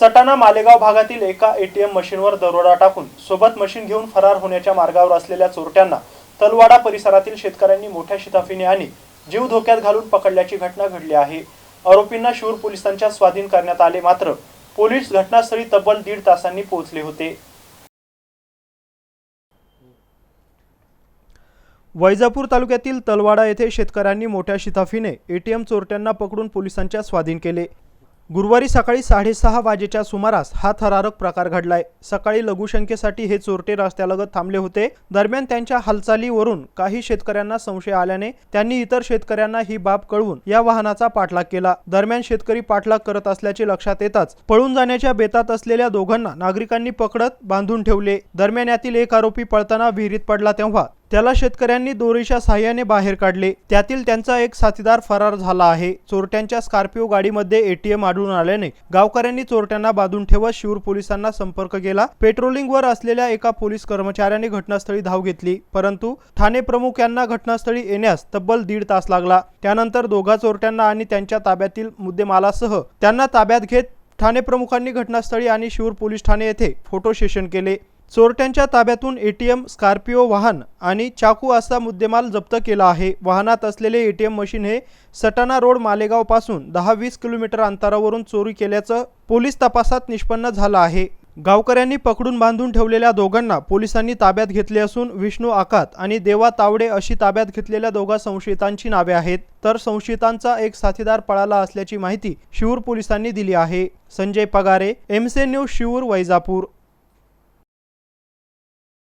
सटाणा मालेगाव भागातील एका एटीएम मशीनवर दरोडा टाकून सोबत मशीन घेऊन फरार होण्याच्या मार्गावर असलेल्या चोरट्यांना तलवाडा परिसरातील शेतकऱ्यांनी मोठ्या शिताफीने आणि जीव धोक्यात घालून पकडल्याची घटना घडली आहे. आरोपींना शूर पोलिसांच्या स्वाधीन करण्यात आले मात्र पोलीस घटनास्थळी तब्बल दीड तासांनी पोहोचले होते. वैजापूर तालुक्यातील तलवाडा येथे शेतकऱ्यांनी मोठ्या शिताफीने एटीएम चोरट्यांना पकडून पोलिसांच्या स्वाधीन केले. गुरुवारी सकाळी साडेसहा वाजेच्या सुमारास हा थरारक प्रकार घडलाय. सकाळी लघुशंकेसाठी हे चोरटे रस्त्यालगत थांबले होते. दरम्यान त्यांच्या हालचालीवरून काही शेतकऱ्यांना संशय आल्याने त्यांनी इतर शेतकऱ्यांना ही बाब कळवून या वाहनाचा पाठलाग केला. दरम्यान शेतकरी पाठलाग करत असल्याचे लक्षात येताच पळून जाण्याच्या बेतात असलेल्या दोघांना नागरिकांनी पकडत बांधून ठेवले. दरम्यान यातील एक आरोपी पळताना विहिरीत पडला तेव्हा त्याला शेतकऱ्यांनी दोरीच्या साह्याने बाहेर काढले. त्यातील त्यांचा एक साथीदार फरार झाला आहे. चोरट्यांच्या स्कॉर्पिओ गाडीमध्ये एटीएम आढळून आल्याने गावकऱ्यांनी चोरट्यांना बांधून ठेवत शिवूर पोलिसांना संपर्क केला. पेट्रोलिंगवर असलेल्या एका पोलीस कर्मचाऱ्याने घटनास्थळी धाव घेतली. परंतु ठाणे प्रमुख यांना घटनास्थळी येण्यास तब्बल दीड तास लागला. त्यानंतर दोघा चोरट्यांना आणि त्यांच्या ताब्यातील मुद्देमालासह त्यांना ताब्यात घेत ठाणे प्रमुखांनी घटनास्थळी आणि शिवूर पोलीस ठाणे येथे फोटो सेशन केले. चोरट्यांच्या ताब्यातून एटीएम स्कॉर्पिओ वाहन आणि चाकू असा मुद्देमाल जप्त केला आहे. वाहनात असलेले एटीएम मशीन हे सटाणा रोड मालेगावपासून दहा वीस किलोमीटर अंतरावरून चोरी केल्याचं पोलीस तपासात निष्पन्न झालं आहे. गावकऱ्यांनी पकडून बांधून ठेवलेल्या दोघांना पोलिसांनी ताब्यात घेतले असून विष्णू आकात आणि देवा तावडे अशी ताब्यात घेतलेल्या दोघा संशयितांची नावे आहेत. तर संशयितांचा एक साथीदार पळाला असल्याची माहिती शिवूर पोलिसांनी दिली आहे. संजय पगारे एमसे न्यूज शिवूर वैजापूर.